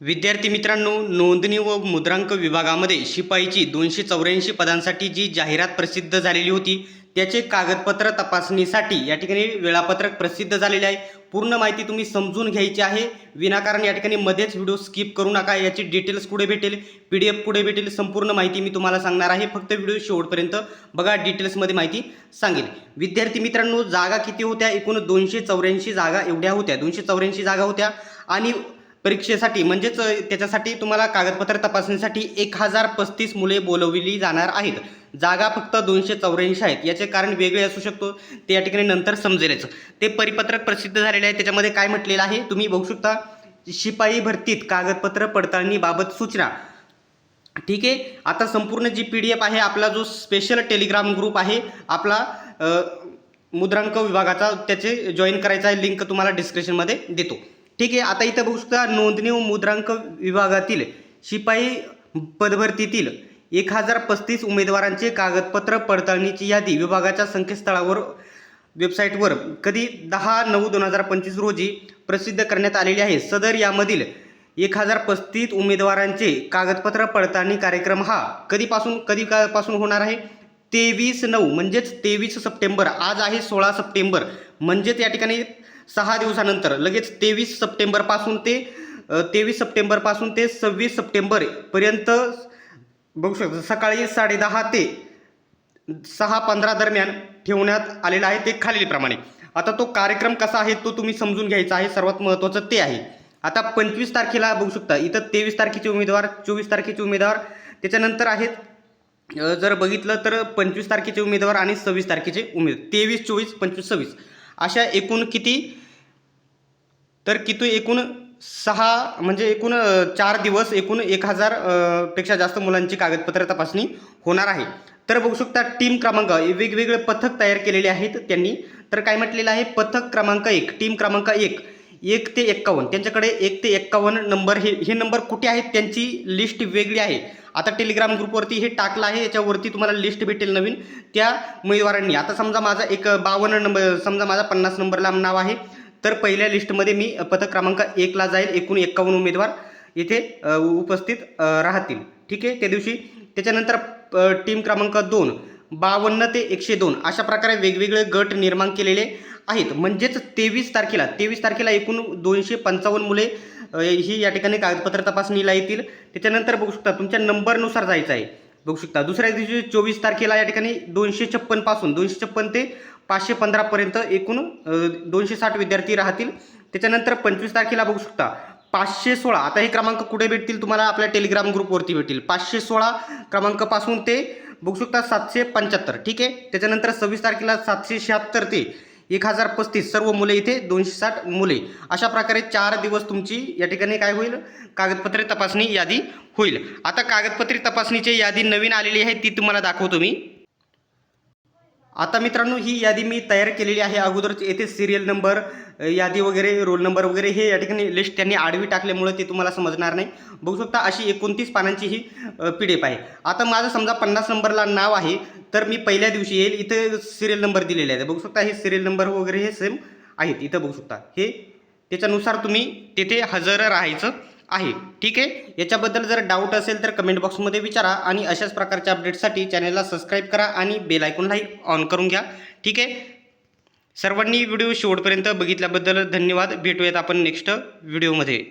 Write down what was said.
विद्यार्थी मित्रांनो नोंदणी व मुद्रांक विभागामध्ये शिपाईची दोनशे चौऱ्याऐंशी पदांसाठी जी जाहिरात प्रसिद्ध झालेली होती त्याचे कागदपत्र तपासणीसाठी या ठिकाणी वेळापत्रक प्रसिद्ध झालेले आहे. पूर्ण माहिती तुम्ही समजून घ्यायची आहे. विनाकारण या ठिकाणी मध्येच व्हिडिओ स्किप करू नका याची डिटेल्स कुठे भेटेल पी डी एफ कुठे भेटेल संपूर्ण माहिती मी तुम्हाला सांगणार आहे. फक्त व्हिडिओ शेवटपर्यंत बघा डिटेल्समध्ये माहिती सांगेल. विद्यार्थी मित्रांनो जागा किती होत्या? एकूण दोनशे चौऱ्याऐंशी जागा एवढ्या होत्या दोनशे चौऱ्याऐंशी जागा होत्या. आणि परीक्षेसाठी म्हणजेच त्याच्यासाठी तुम्हाला कागदपत्र तपासणीसाठी एक हजार पस्तीस मुले बोलवली जाणार आहेत. जागा फक्त दोनशे चौऱ्याऐंशी आहेत. याचे कारण वेगळे असू शकतो. ते या ठिकाणी नंतर समजेलच. ते परिपत्रक प्रसिद्ध झालेले आहे. त्याच्यामध्ये काय म्हटलेलं आहे? तुम्ही बघू शकता. शिपाई भरतीत कागदपत्र पडताळणीबाबत सूचना. ठीक आहे? आता संपूर्ण जी पी डी एफ आहे आपला जो स्पेशल टेलिग्राम ग्रुप आहे आपला मुद्रांक विभागाचा त्याचे जॉईन करायचा आहे. लिंक तुम्हाला डिस्क्रिप्शनमध्ये देतो. ठीक आहे आता इथं बघू शकता नोंदणी व मुद्रांक विभागातील शिपाई पदभरतीतील एक हजार पस्तीस उमेदवारांचे कागदपत्र पडताळणीची यादी विभागाच्या संकेतस्थळावर वेबसाईटवर कधी दहा नऊ दोन हजार पंचवीस रोजी प्रसिद्ध करण्यात आलेली आहे. सदर यामधील एक हजार पस्तीस उमेदवारांचे कागदपत्र पडताळणी कार्यक्रम हा कधीपासून कधी कापासून होणार आहे? तेवीस नऊ म्हणजेच तेवीस सप्टेंबर आज आहे सोळा सप्टेंबर म्हणजेच या ठिकाणी सहा दिवसानंतर लगेच तेवीस सप्टेंबरपासून ते तेवीस सप्टेंबरपासून ते सव्वीस सप्टेंबरपर्यंत बघू शकता सकाळी साडेदहा ते सहा पंधरा दरम्यान ठेवण्यात आलेला आहे ते खालीलप्रमाणे. आता तो कार्यक्रम कसा आहे तो तुम्ही समजून घ्यायचा आहे सर्वात महत्त्वाचं ते आहे. आता पंचवीस तारखेला बघू शकता इथं तेवीस तारखेचे उमेदवार चोवीस तारखेचे उमेदवार त्याच्यानंतर आहेत जर बघितलं तर पंचवीस तारखेचे उमेदवार आणि सव्वीस तारखेचे उमेदवार तेवीस चोवीस पंचवीस सव्वीस. अशा एकूण किती? तर किती एकूण सहा म्हणजे एकूण चार दिवस एकूण एक हजारपेक्षा जास्त मुलांची कागदपत्र तपासणी होणार आहे. तर बघू शकता टीम क्रमांक वेगवेगळे पथक तयार केलेले आहेत त्यांनी. तर काय म्हटलेलं आहे? पथक क्रमांक एक टीम क्रमांक एक. एक ते एक्कावन्न. त्यांच्याकडे एक ते एक्कावन्न नंबर हे हे नंबर कुठे आहेत? त्यांची लिस्ट वेगळी आहे. आता टेलिग्राम ग्रुपवरती हे टाकलं आहे. याच्यावरती तुम्हाला लिस्ट भेटेल नवीन. त्या उमेदवारांनी आता समजा माझा एक बावन्न नंबर समजा माझा पन्नास नंबरला नाव आहे. तर पहिल्या लिस्टमध्ये मी पथक क्रमांक एकला जाईल. एकूण एक्कावन्न उमेदवार येथे उपस्थित राहतील. ठीक आहे? त्या दिवशी. त्याच्यानंतर टीम क्रमांक दोन. बावन्न ते एकशे दोन अशा प्रकारे वेगवेगळे गट निर्माण केलेले आहेत. म्हणजेच तेवीस तारखेला तेवीस तारखेला एकूण दोनशे पंचावन्न मुले ही या ठिकाणी कागदपत्र तपासणीला येतील. त्याच्यानंतर बघू शकता तुमच्या नंबरनुसार जायचं आहे. बघू शकता दुसऱ्या दिवशी चोवीस तारखेला या ठिकाणी दोनशे छप्पनपासून दोनशे छप्पन ते पाचशे पंधरापर्यंत एकूण दोनशे साठ विद्यार्थी राहतील. त्याच्यानंतर पंचवीस तारखेला बघू शकता पाचशे सोळा आता हे क्रमांक कुठे भेटतील? तुम्हाला आपल्या टेलिग्राम ग्रुपवरती भेटतील. पाचशे सोळा क्रमांकापासून ते बघू शकता सातशे पंच्याहत्तर ठीक आहे? त्याच्यानंतर सव्वीस तारखेला सातशे शहात्तर ते एक हजार पस्तीस सर्व मुले इथे दोनशे साठ मुले. अशा प्रकारे चार दिवस तुमची या ठिकाणी काय होईल? कागदपत्रे तपासणी यादी होईल. आता कागदपत्रे तपासणीची यादी नवीन आलेली आहे ती तुम्हाला दाखवतो मी. आता मित्रांनो ही यादी मी तयार केलेली आहे. अगोदरच येथे सिरियल नंबर यादी वगैरे रोल नंबर वगैरे हे या ठिकाणी लिस्ट त्यांनी आडवी टाकल्यामुळे ते तुम्हाला समजणार नाही. बघू शकता अशी एकोणतीस पानांची ही पी डी एफ आहे. आता माझं समजा पन्नास नंबरला नाव आहे तर मी पहिल्या दिवशी येईल इथं सिरियल नंबर दिलेले आहे बघू शकता हे सिरियल नंबर वगैरे हे सेम आहेत. इथं बघू शकता. हे त्याच्यानुसार तुम्ही तेथे हजर राहायचं. आहे. ठीक आहे? याच्याबद्दल जर डाऊट असेल तर कमेंट बॉक्समध्ये विचारा आणि अशाच प्रकारच्या अपडेटसाठी चॅनलला सबस्क्राईब करा आणि बेल आयकॉनलाही ऑन करून घ्या. ठीक आहे? सर्वांनी व्हिडिओ शेवटपर्यंत बघितल्याबद्दल धन्यवाद. भेटूयात आपण नेक्स्ट व्हिडिओमध्ये